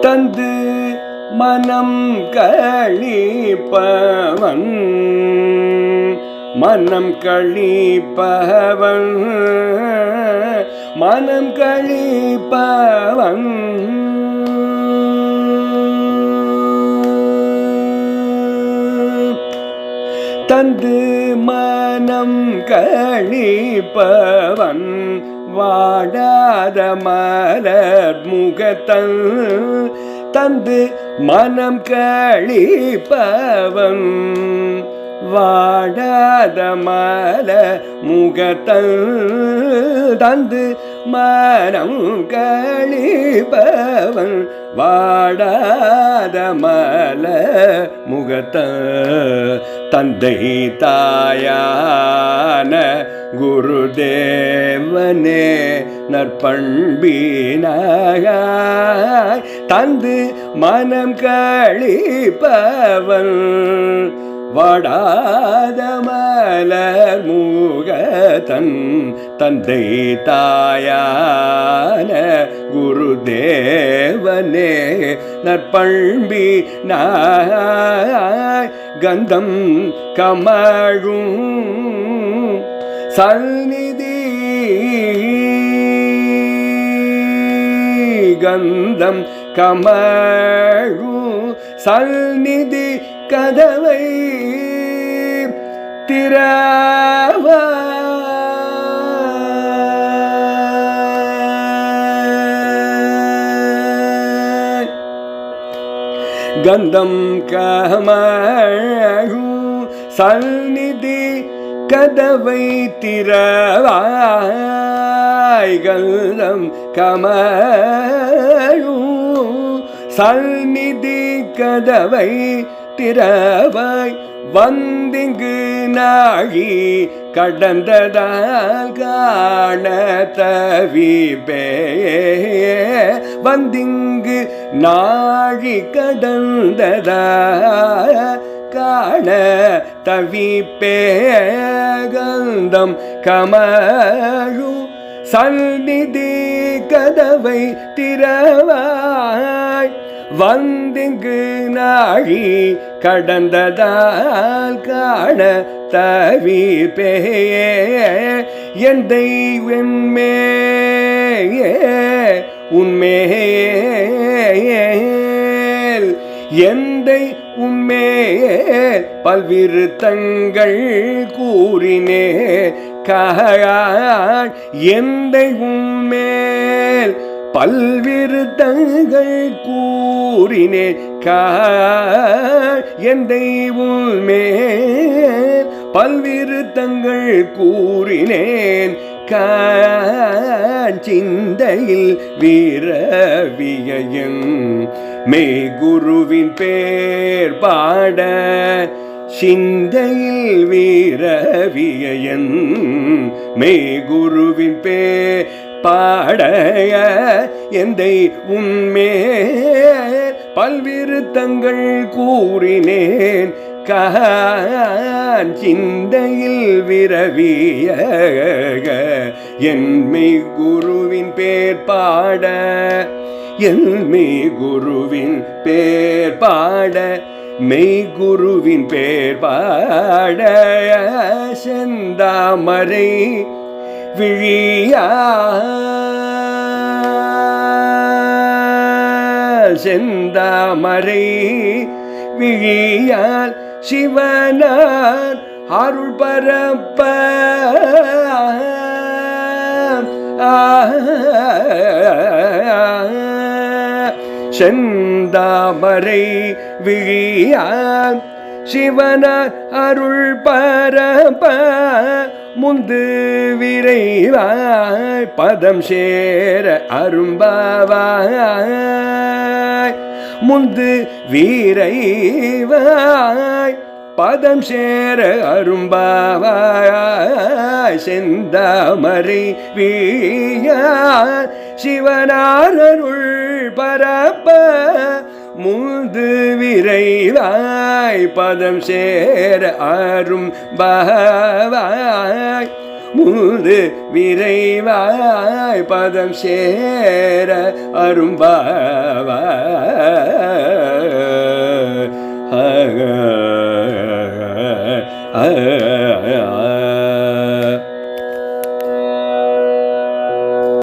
தந்து மனம் கழிப்பவன். மனம் கழிப்பவன். மனம் கழிப்பவன். தந்து மனம் கணிப்பவன் வாடாத மலர் முகத்தன் தந்து மனம் கழிப்பவன் வாடாத மல முகத்தன் தந்து மனம் கழிப்பவன் வாடாத மல முகத்த தந்தை தாயான குருதேவனே நற்பண்பினாய் தந்து மனம் கழிப்பவன். வாடாத மலர் மூகதன் தந்தை தாயான குருதேவனே நற்பண்பி நாய் கந்தம் கமழும் சந்நிதி கந்தம் கமழும் சந்நிதி கதவை திறவ. கந்தம் கமழகு சந்நிதி கதவை திறவாய். கந்தம் கமழும் சந்நிதி கதவை திறவாய் வந்திங்கு நாழி கடந்ததால் காண தவிபே வந்திங்கு நாழி கடந்ததா காண தவிப்பே. கந்தம் கமழு சந்நிதி கதவை திறவாய் வந்திங்கு நாழி கடந்ததால் காண தவிப்பே என் தெய்வென்மே உண்மையேல் எந்தை உண்மையேல் பல்விரு தங்கள் கூறினே காள் எந்தை உண்மேல் பல்விரு தங்கள் கூறினே காள் எந்தை உண்மேல் பல்விரு தங்கள் கூறினேன் சிந்தையில் வீரவியையும் மெய் குருவின் பேர் பாட சிந்தையில் வீரவியன் மெய் குருவின் பேர் பாடைய எந்தை உண்மே பல்விரு தங்கள் கூறினேன் சிந்தையில் விரவிய என்மை குருவின் பேர் பாட. என்மை குருவின் பேர் பாட. மெய் குருவின் பேர் பாட. செந்தாமரை விழியா செந்தாமரை விழியால் சிவனார் அருள் பரப்ப. செந்தாமரை விழியான் சிவனார் அருள் பரப முந்து விரைவாய் பதம் சேர அரும்பாவாய். முந்து வீரைவாய் பதம் சேர அரும்பாவாய். செந்தாமரை வீயார் சிவனாரருள் பரப்ப முது விரைவாய் பதம் சேர அரும் பாவாய் முது விரைவாய் பதம் சேர அரும்பாவா